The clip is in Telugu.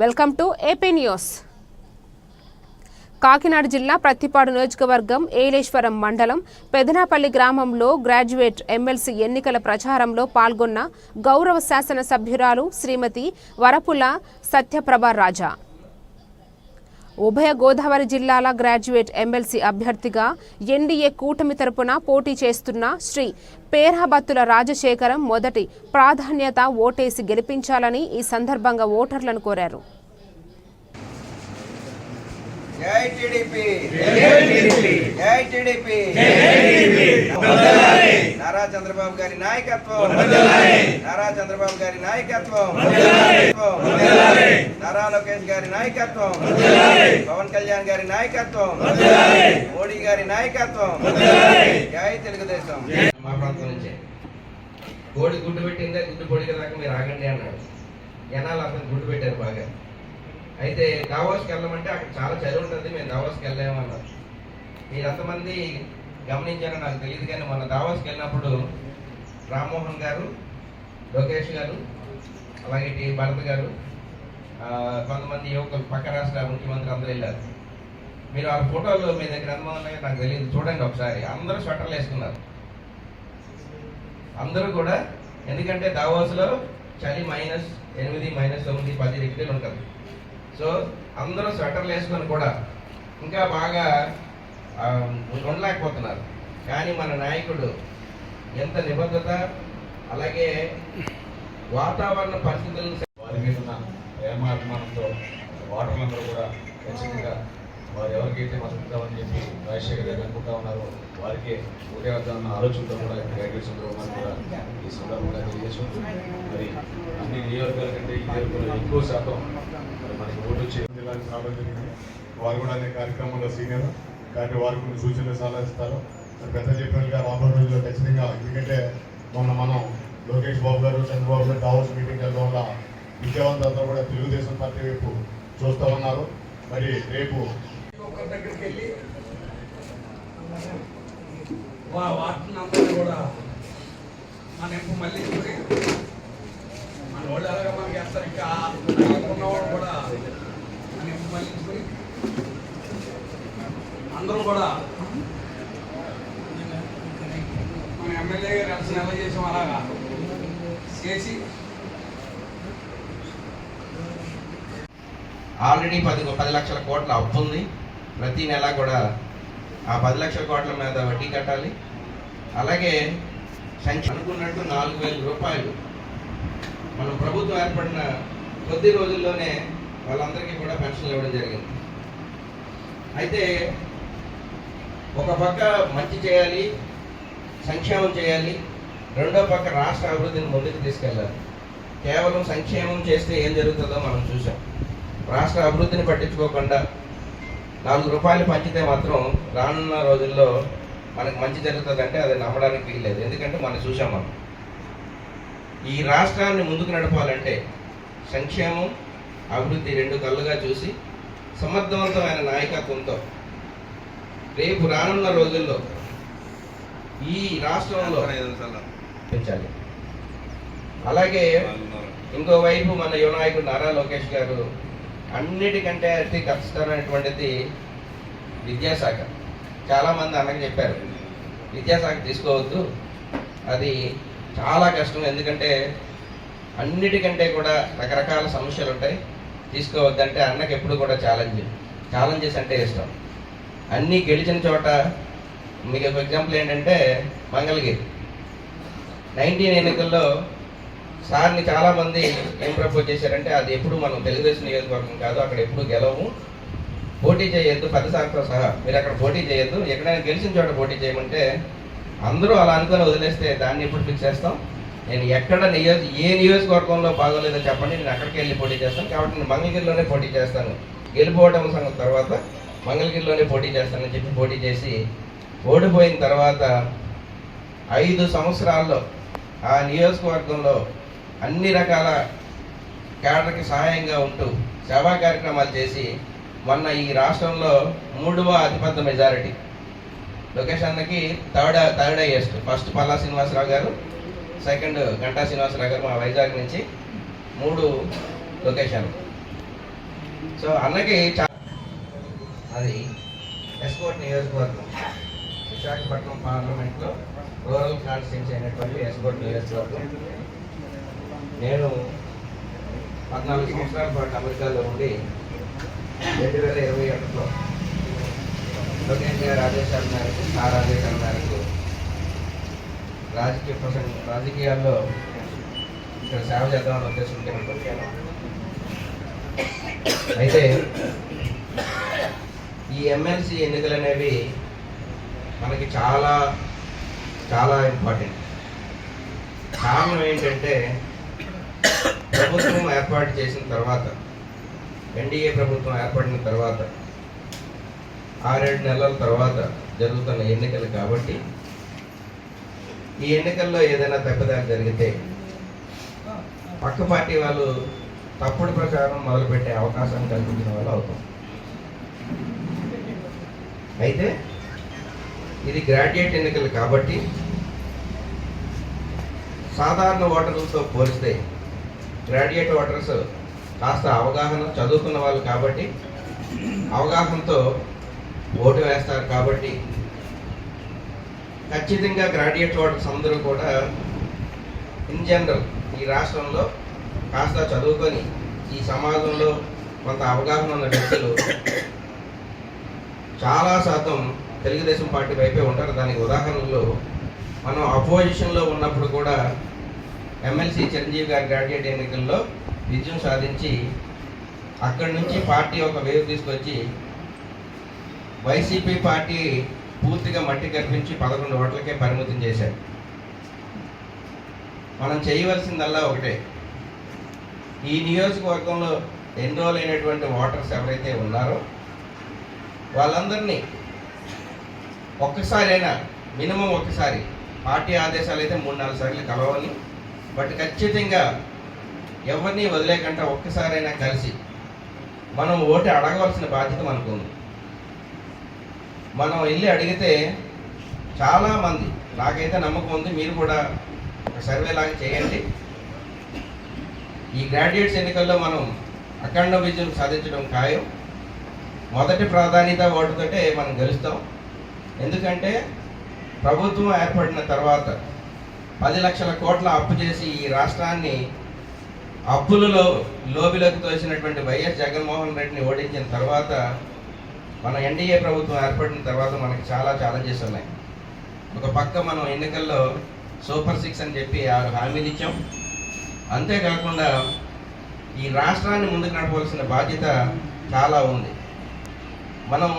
Welcome to AP news. Kakinada జిల్లా ప్రత్తిపాడు నియోజకవర్గం ఏలేశ్వరం మండలం పెదనాపల్లి గ్రామంలో గ్రాడ్యుయేట్ ఎమ్మెల్సీ ఎన్నికల ప్రచారంలో పాల్గొన్న గౌరవ శాసన సభ్యురాలు శ్రీమతి వరపుల సత్యప్రభ రాజా. ఉభయ గోదావరి జిల్లాల గ్రాడ్యుయేట్ ఎమ్మెల్సీ అభ్యర్థిగా ఎన్డీఏ కూటమి తరపున పోటీ చేస్తున్న శ్రీ పేరాబత్తుల రాజశేఖరం మొదటి ప్రాధాన్యత ఓటేసి గెలిపించాలని ఈ సందర్భంగా ఓటర్లను కోరారు. జై టిడిపి. జై టిడిపి. నారా చంద్రబాబు గారి నాయకత్వం. నారా చంద్రబాబు గారి నాయకత్వం. నారా లోకేష్ గారి నాయకత్వం. పవన్ కళ్యాణ్ గారి నాయకత్వం. మోడీ గారి నాయకత్వం. జై తెలుగుదేశం. మా ప్రాంతం నుంచే. కోడి గుడ్డు పెట్టిందే గుడ్డు పొడిగే దాకా మీరు ఆగండి అన్నాడు. జనాలు అతను గుడ్డు పెట్టారు బాగా. అయితే దావోస్కి వెళ్ళమంటే అక్కడ చాలా చలి ఉంటుంది మేము దావోస్కి వెళ్ళాము అన్నారు మీరు ఎంతమంది గమనించారో నాకు తెలియదు కానీ మొన్న దావోస్కి వెళ్ళినప్పుడు రామ్మోహన్ గారు లోకేష్ గారు అలాగే టి భరత్ గారు కొంతమంది యువకులు పక్క రాష్ట్ర ముఖ్యమంత్రి అందరూ వెళ్ళారు. మీరు ఆ ఫోటోలు మీ దగ్గర ఎంతమంది ఉన్నాయో నాకు తెలియదు. చూడండి ఒకసారి. అందరూ స్వెటర్లు వేసుకున్నారు. అందరూ కూడా ఎందుకంటే దావోస్లో చలి మైనస్ ఎనిమిది మైనస్ తొమ్మిది పది డిగ్రీలు ఉంటుంది. సో అందరూ స్వెటర్లు వేసుకొని కూడా ఇంకా బాగా ఉండలేకపోతున్నారు. కానీ మన నాయకుడు ఎంత నిబద్ధత అలాగే వాతావరణ పరిస్థితులను వారి మీద ఉన్న ప్రేమాభిమానంతో ఓటర్లందరూ కూడా ఖచ్చితంగా వారు ఎవరికైతే మద్దతుదామని చెప్పి రాజశేఖర్ గారు అనుకుంటా ఉన్నారో వారికి ఒకే వద్దామన్న ఆలోచనతో కూడా గ్రాడ్యుయేట్స్ అందరూ కూడా ఈ సందర్భంగా తెలియజేస్తుంది మరి అన్ని నియోజకవర్గాల కంటే ఈ నియోజకవర్గంలో ఎక్కువ శాతం మరి మనకి ఓటు వచ్చి జిల్లాకి రావడం జరిగింది. వారు కూడా అనే కార్యక్రమంలో సీనియర్. కాబట్టి వారు కొన్ని సూచనలు చాలా ఇస్తారు. పెద్ద చెప్పినట్టుగా రాబోయే రోజుల్లో ఖచ్చితంగా ఎందుకంటే మొన్న మనం లోకేష్ బాబు గారు చంద్రబాబు గారు దావోస్ మీటింగ్ వెళ్ళడం వల్ల విద్యావంతులంతా కూడా తెలుగుదేశం పార్టీ వైపు చూస్తూ ఉన్నారు. మరి రేపు ఒకరి దగ్గరికి వెళ్ళి వా వాటిని అందరూ కూడా మన ఎంపు మళ్ళీ చూసి మన వాళ్ళు అలాగా మనకి వేస్తారు ఇంకా ఉన్నవాడు కూడా మన ఎంపు మళ్ళించుకొని అందరూ కూడా మన ఎమ్మెల్యే గారు ఎలక్షన్ ఎలా చేసాం అలాగా చేసి ఆల్రెడీ పది పది లక్షల కోట్ల అప్పు ఉంది. ప్రతి నెల కూడా ఆ పది లక్షల కోట్ల మీద వడ్డీ కట్టాలి. అలాగే సంఖ్య అనుకున్నట్టు నాలుగు వేల రూపాయలు మన ప్రభుత్వం ఏర్పడిన కొద్ది రోజుల్లోనే వాళ్ళందరికీ కూడా పెన్షన్లు ఇవ్వడం జరిగింది. అయితే ఒక పక్క మంచి చేయాలి సంక్షేమం చేయాలి రెండో పక్క రాష్ట్ర అభివృద్ధిని ముందుకు తీసుకెళ్ళాలి. కేవలం సంక్షేమం చేస్తే ఏం జరుగుతుందో మనం చూసాం రాష్ట్ర అభివృద్ధిని పట్టించుకోకుండా నాలుగు రూపాయలు పంచితే మాత్రం రానున్న రోజుల్లో మనకు మంచి జరుగుతుందంటే అది నమ్మడానికి వీల్లేదు. ఎందుకంటే మనం చూసాం మనం. ఈ రాష్ట్రాన్ని ముందుకు నడపాలంటే సంక్షేమం అభివృద్ధి రెండు కళ్ళుగా చూసి సమర్థవంతమైన నాయకత్వంతో రేపు రానున్న రోజుల్లో ఈ రాష్ట్రంలో పెంచాలి అలాగే ఇంకోవైపు మన యువ నాయకుడు నారా లోకేష్ గారు అన్నిటికంటే అతి కష్టమైనటువంటిది విద్యాశాఖ. చాలామంది అన్నకి చెప్పారు. విద్యాశాఖ తీసుకోవద్దు. అది చాలా కష్టం. ఎందుకంటే అన్నిటికంటే కూడా రకరకాల సమస్యలు ఉంటాయి తీసుకోవద్దంటే అన్నకి ఎప్పుడు కూడా ఛాలెంజ్. ఛాలెంజెస్ అంటే ఇష్టం. అన్నీ గెలిచిన చోట మీకు ఒక ఎగ్జాంపుల్ ఏంటంటే మంగళగిరి. నైన్టీన్ ఎన్నికల్లో సార్ని చాలామంది ఏం ప్రపోజ్ చేశారంటే అది ఎప్పుడు మనం తెలుగుదేశం నియోజకవర్గం కాదు అక్కడ ఎప్పుడు గెలవము పోటీ చేయొద్దు పెద్ద సార్తో సహా. మీరు అక్కడ పోటీ చేయొద్దు. ఎక్కడైనా గెలిచిన చోట పోటీ చేయమంటే అందరూ అలా అనుకొని వదిలేస్తే దాన్ని ఎప్పుడు ఫిక్స్ చేస్తాం? నేను ఎక్కడ నియోజ ఏ నియోజకవర్గంలో బాగోలేదో చెప్పండి. నేను అక్కడికి వెళ్ళి పోటీ చేస్తాను. కాబట్టి నేను మంగళగిరిలోనే పోటీ చేస్తాను. గెలిపోవటం సంగతి తర్వాత మంగళగిరిలోనే పోటీ చేస్తానని చెప్పి పోటీ చేసి ఓడిపోయిన తర్వాత ఐదు సంవత్సరాల్లో ఆ నియోజకవర్గంలో అన్ని రకాల కేడర్కి సహాయంగా ఉంటూ సేవా కార్యక్రమాలు చేసి మొన్న ఈ రాష్ట్రంలో మూడవ అతిపెద్ద మెజారిటీ. లోకేష్ అన్నకి third third highest. First Palla Srinivasarao గారు సెకండ్ గంటా శ్రీనివాసరావు గారు మా వైజాగ్ నుంచి మూడు లొకేషన్ సో అన్నకి అది ఎస్కోట్ నియోజకవర్గం విశాఖపట్నం పార్లమెంట్లో రూరల్ కాన్స్టిట్యూన్సీ అయినటువంటి ఎస్కోట్ నియోజకవర్గం. నేను పద్నాలుగు సంవత్సరాల పాటు అమెరికాలో ఉండి రెండు వేల ఇరవై ఒకటిలో లోకేష్ గారి ఆదేశాల మేరకు సార్ ఆదేశాల మేరకు రాజకీయ ప్రసంగ రాజకీయాల్లో ఇక్కడ సేవ చేద్దామని ఉద్దేశంతో వచ్చాను. అయితే ఈ ఎమ్మెల్సీ ఎన్నికలు అనేవి మనకి చాలా చాలా ఇంపార్టెంట్ కారణం ఏంటంటే ప్రభుత్వం ఏర్పాటు చేసిన తర్వాత ఎన్డీఏ ప్రభుత్వం ఏర్పడిన తర్వాత ఆరేడు నెలల తర్వాత జరుగుతున్న ఎన్నికలు కాబట్టి ఈ ఎన్నికల్లో ఏదైనా తప్పిదాలు జరిగితే పక్క పార్టీ వాళ్ళు తప్పుడు ప్రచారం మొదలుపెట్టే అవకాశం కల్పించిన వాళ్ళు అవుతాం. అయితే ఇది గ్రాడ్యుయేట్ ఎన్నికలు కాబట్టి సాధారణ ఓటర్లతో పోలిస్తే గ్రాడ్యుయేట్ ఓటర్స్ కాస్త అవగాహన చదువుకున్న వాళ్ళు కాబట్టి అవగాహనతో ఓటు వేస్తారు కాబట్టి ఖచ్చితంగా గ్రాడ్యుయేట్ ఓటర్స్ అందరూ కూడా ఇన్ జనరల్ ఈ రాష్ట్రంలో కాస్త చదువుకొని ఈ సమాజంలో కొంత అవగాహన ఉన్న వ్యక్తులు చాలా శాతం తెలుగుదేశం పార్టీ వైపే ఉంటారు. దానికి ఉదాహరణలు మనం అపోజిషన్లో ఉన్నప్పుడు కూడా ఎమ్మెల్సీ చిరంజీవి గారి గ్రాడ్యుయేట్ ఎన్నికల్లో విజయం సాధించి అక్కడి నుంచి పార్టీ ఒక వేవ్ తీసుకొచ్చి వైసీపీ పార్టీ పూర్తిగా మట్టి కల్పించి పదకొండు ఓట్లకే పరిమితం చేశారు. మనం చేయవలసిందల్లా ఒకటే. ఈ నియోజకవర్గంలో ఎన్రోల్ అయినటువంటి ఓటర్స్ ఎవరైతే ఉన్నారో వాళ్ళందరినీ ఒక్కసారైనా మినిమం ఒక్కసారి పార్టీ ఆదేశాలు అయితే మూడు నాలుగు సార్లు కలవాలి బట్ ఖచ్చితంగా ఎవరిని వదిలేకుండా ఒక్కసారైనా కలిసి మనం ఓటు అడగవలసిన బాధ్యత మనకు ఉంది. మనం వెళ్ళి అడిగితే చాలామంది నాకైతే నమ్మకం ఉంది మీరు కూడా ఒక సర్వే లాగా చేయండి. ఈ గ్రాడ్యుయేట్స్ ఎన్నికల్లో మనం అఖండ విజయం సాధించడం ఖాయం. మొదటి ప్రాధాన్యత ఓటుతోటే మనం గెలుస్తాం. ఎందుకంటే ప్రభుత్వం ఏర్పడిన తర్వాత పది లక్షల కోట్ల అప్పు చేసి ఈ రాష్ట్రాన్ని అప్పులలో లోబిలోకి తోసినటువంటి వైఎస్ జగన్మోహన్ రెడ్డిని ఓడించిన తర్వాత మన ఎన్డీఏ ప్రభుత్వం ఏర్పడిన తర్వాత మనకి చాలా ఛాలెంజెస్ ఉన్నాయి. ఒక పక్క మనం ఎన్నికల్లో సూపర్ సిక్స్ అని చెప్పి ఆరు హామీలు ఇచ్చాం. అంతేకాకుండా ఈ రాష్ట్రాన్ని ముందుకు నడపవలసిన బాధ్యత చాలా ఉంది. మనం